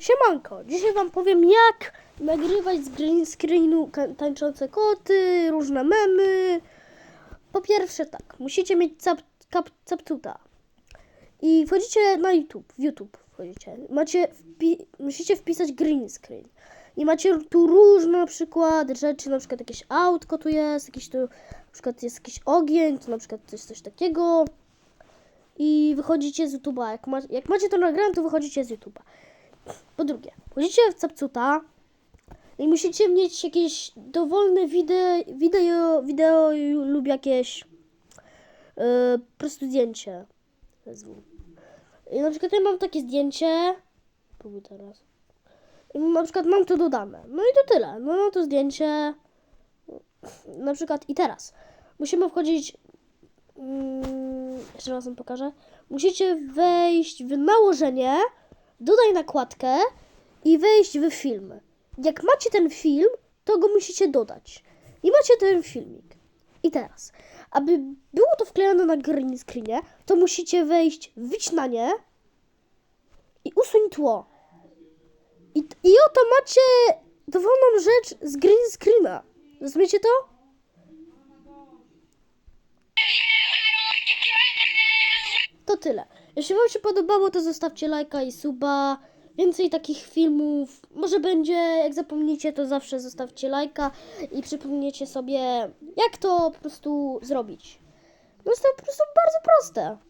Siemanko, dzisiaj wam powiem jak nagrywać z green screenu tańczące koty, różne memy. Po pierwsze tak, musicie mieć cap, cap, captuta i wchodzicie na YouTube, w YouTube wchodzicie. Macie wpi- musicie wpisać green screen. I macie tu różne na przykład rzeczy, na przykład jakieś autko tu jest, jakiś tu, na przykład jest jakiś ogień, tu na przykład coś, coś takiego. I wychodzicie z YouTube'a. Jak, ma, jak macie to nagrane, to wychodzicie z YouTube'a. Po drugie, wchodzicie w Capcuta i musicie mieć jakieś dowolne wideo, wideo, wideo lub jakieś yy, po prostu zdjęcie. I na przykład ja mam takie zdjęcie. Próbuj teraz. I na przykład mam to dodane. No i to tyle. No, no to zdjęcie. Na przykład i teraz. Musimy wchodzić. Mm, jeszcze raz wam pokażę. Musicie wejść w nałożenie, dodaj nakładkę i wejść w film. Jak macie ten film, to go musicie dodać. I macie ten filmik. I teraz, aby było to wklejone na green screenie, to musicie wejść w wycinanie i usuń tło. I, I oto macie dowolną rzecz z green screena. Rozumiecie to? To tyle. Jeśli Wam się podobało, to zostawcie lajka i suba. Więcej takich filmów. Może będzie, jak zapomnicie, to zawsze zostawcie lajka i przypomniecie sobie, jak to po prostu zrobić. No jest to po prostu bardzo proste.